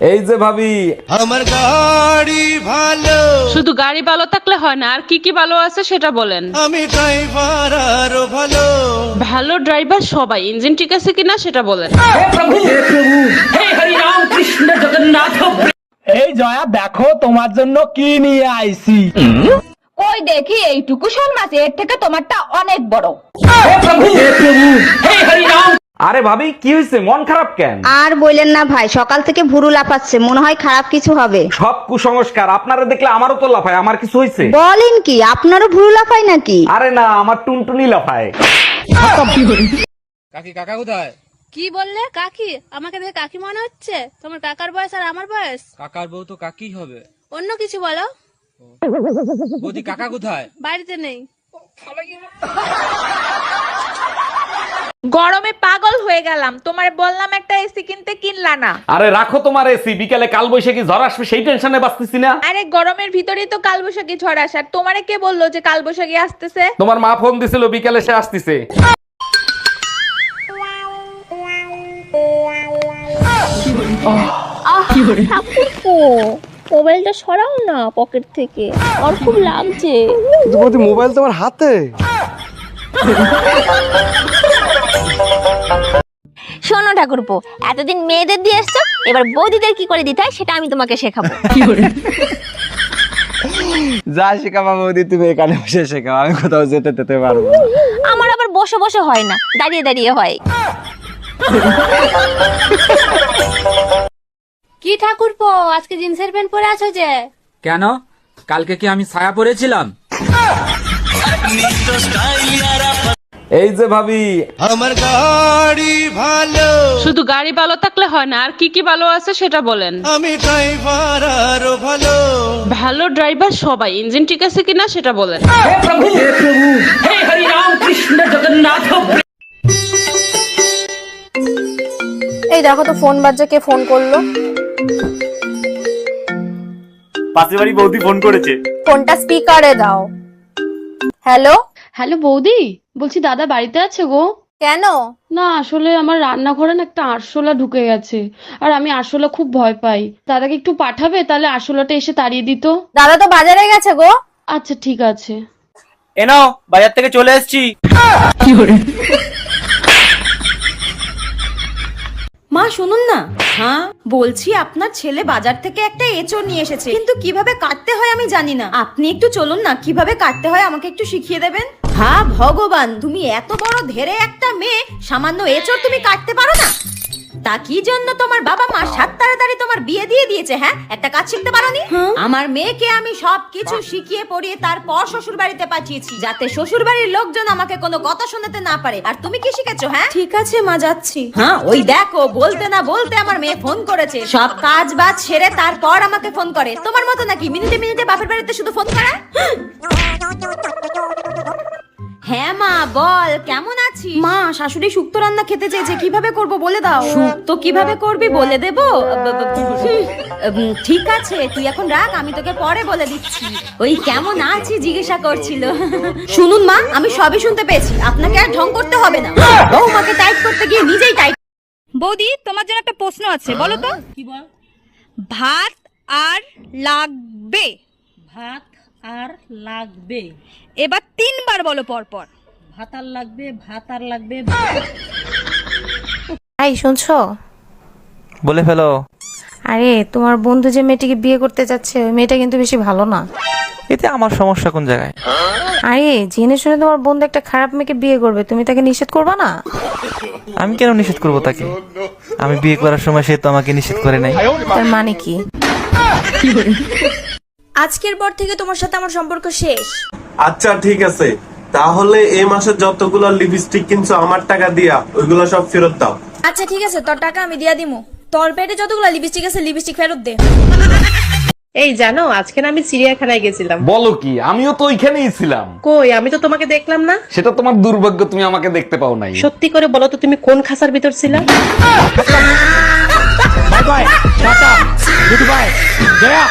এই যে ভাবি। আমার গাড়ি ভালো। শুধু গাড়ি ভালো থাকলে হয় না আর কি কি ভালো আছে সেটা বলেন। আমি ড্রাইভার আরও ভালো। ভালো ড্রাইভার সবাই ইঞ্জিন ঠিক আছে কিনা সেটা বলেন। এই জয়া দেখো তোমার জন্য কি নিয়ে আইছি। ওই দেখি এইটুকু শোল মাছ এর থেকে তোমারটা অনেক বড়। আরে ভাবি কি হয়েছে? মন খারাপ কেন? আর বললেন না ভাই সকাল থেকে ভুরু লাফাচ্ছে মনে হয় খারাপ কিছু হবে। সব কুসংস্কার আপনারা দেখলে আমারও তো লাফায় আমার কিছু হয়েছে? বলেন কি আপনারও ভুরু লাফায় নাকি? আরে না আমার টুনটুনি লাফায়। কাকি কাকা কোথায়? কি বললে কাকি? আমাকে দেখে কাকি মনে হচ্ছে? তোমার কাকার বয়স আর আমার বয়স? কাকার বউ তো কাকি হবে। অন্য কিছু বলো। বৌদি কাকা কোথায়? বাড়িতে নেই। গরমে পাগল হয়ে গেলাম। তোমার বললাম একটা এসি কিনতে কিনলা না। আরে রাখো তোমার এসি বিকালে কাল বৈশাখী ঝড় আসবে সেই টেনশনে বাঁচতেছি না। আরে গরমের ভিতরেই তো কালবৈশাখী ঝড় আসার তোমারে কে বলল যে কালবৈশাখী আসতেছে? তোমার মা ফোন দিছিল বিকালে সে আসতেছে। মোবাইলটা সরাও না পকেট থেকে। আর খুব লাগছে। মোবাইল তোমার হাতে? শোনো ঠাকুরপো এতদিন মেয়েদের দিয়ে এসছো এবার বৌদিদের কি করে দিতে হয় সেটা আমি তোমাকে শেখাবো। যা শেখাবো বৌদি তুমি এখানে বসে শেখাও আমি কোথাও যেতে যেতে পারব না। আমার আবার বসে বসে হয় না দাঁড়িয়ে দাঁড়িয়ে হয়। কি ঠাকুরপো আজকে জিন্সের প্যান্ট পরে আছো যে? কেন? কালকে কি আমি ছায়া পড়েছিলাম এই যে ভাবি। আমার গাড়ি ভালো। শুধু গাড়ি ভালো থাকলে হয় না আর কি কি ভালো আছে সেটা বলেন। আমি ড্রাইভার আরও ভালো। ভালো ড্রাইভার সবাই ইঞ্জিন ঠিক আছে কিনা সেটা বলেন। এই দেখো তো ফোন বাজছে কে ফোন করল? পাশে বাড়ি বৌদি ফোন করেছে। ফোনটা স্পিকারে দাও। হ্যালো? হ্যালো বৌদি? বলছি দাদা বাড়িতে আছে গো? কেন? না আসলে আমার রান্নাঘরে না একটা আরশোলা ঢুকে গেছে। আর আমি আরশোলা খুব ভয় পাই। দাদাকে একটু পাঠাবে? তাহলে আরশোলাটা এসে তাড়িয়ে দিত। দাদা তো বাজারে গেছে গো। আচ্ছা ঠিক আছে। এনো বাজার থেকে চলে এসেছি। মা শুনুন না। হ্যাঁ বলছি আপনার ছেলে বাজার থেকে একটা এঁচড় নিয়ে এসেছে। কিন্তু কীভাবে কাটতে হয় আমি জানি না। আপনি একটু চলুন না কীভাবে কাটতে হয় আমাকে একটু শিখিয়ে দেবেন? হ্যাঁ ভগবান তুমি এত বড় ধেরে একটা মেয়ে সামান্য এঁচড় তুমি কাটতে পারো না। তা কি জন্য তোমার বাবা মা সাত তাড়াতাড়ি তোমার বিয়ে দিয়ে দিয়েছে হ্যাঁ? একটা কাজ শিখতে পারোনি? আমার মেয়েকে আমি সব কিছু শিখিয়ে পড়িয়ে তারপর শ্বশুর বাড়িতে পাঠিয়েছি যাতে শ্বশুর বাড়ির লোকজন আমাকে কোনো কথা শোনাতে না পারে। আর তুমি কি শিখেছো হ্যাঁ? ঠিক আছে মা যাচ্ছি। হ্যাঁ ওই দেখো বলতে না বলতে আমার মেয়ে ফোন করেছে। সব কাজ বাজ সেরে তারপর আমাকে ফোন করে। তোমার মতো নাকি মিনিটে মিনিটে বাপের বাড়িতে শুধু ফোন করে? হ্যাঁ মা বল কেমন আছিস? মা শাশুড়ি শুক্তো রান্না খেতে চেয়েছে কীভাবে করব বলে দাও? শুক্তো কীভাবে করবি বলে দেব? ঠিক আছে তুই এখন রাখ আমি তোকে পরে বলে দিচ্ছি। ওই কেমন আছি জিজ্ঞাসা করছিল। শুনুন মা আমি সবই শুনতে পেয়েছি আপনাকে আর ঢং করতে হবে না। বৌমাকে টাইপ করতে গিয়ে নিজেই টাইপ বৌদি তোমার জন্য একটা প্রশ্ন আছে বলো তো। কি বল? ভাত আর লাগবে। ভাত আর লাগবে। এবার তিনবার বলো পরপর। ভাত আর লাগবে ভাত আর লাগবে। এই শুনছো? বলে ফেলো। আরে তোমার বন্ধু যে মেয়েটিকে বিয়ে করতে যাচ্ছে ওই মেয়েটা কিন্তু বেশি ভালো না। এতে আমার সমস্যা কোন জায়গায়? আরে জেনে শুনে তোমার বন্ধু একটা খারাপ মেয়েকে বিয়ে করবে তুমি তাকে নিষেধ করবা না? আমি কেন নিষেধ করব তাকে? আমি বিয়ে করার সময় সে তো আমাকে নিষেধ করে নাই। তার মানে কি? আজকের পর থেকে তোমার সাথে আমার সম্পর্ক শেষ। আচ্ছা ঠিক আছে। তাহলে এই মাসে যতগুলো লিপস্টিক কিনছো আমার টাকা দিয়া ওইগুলো সব ফেরত দাও। আচ্ছা ঠিক আছে তোর টাকা আমি দিয়া দিমু। তোর পেটে যতগুলো লিপস্টিক আছে লিপস্টিক ফেরত দে। এই জানো আজকে না আমি চিড়িয়াখানায় গেছিলাম। বলো কি আমিও তো ওইখানেই ছিলাম। কই আমি তো তোমাকে দেখলাম না? সেটা তোমার দুর্ভাগ্য তুমি আমাকে দেখতে পাও নাই। সত্যি করে বলো তো তুমি কোন খাসার ভিতর ছিলা? Bye bye tata good bye Joya